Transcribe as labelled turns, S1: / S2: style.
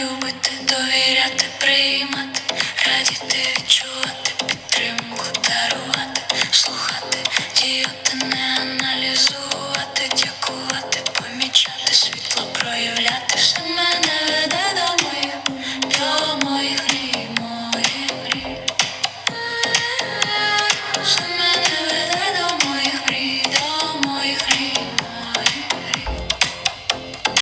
S1: любити, довіряти, приймати,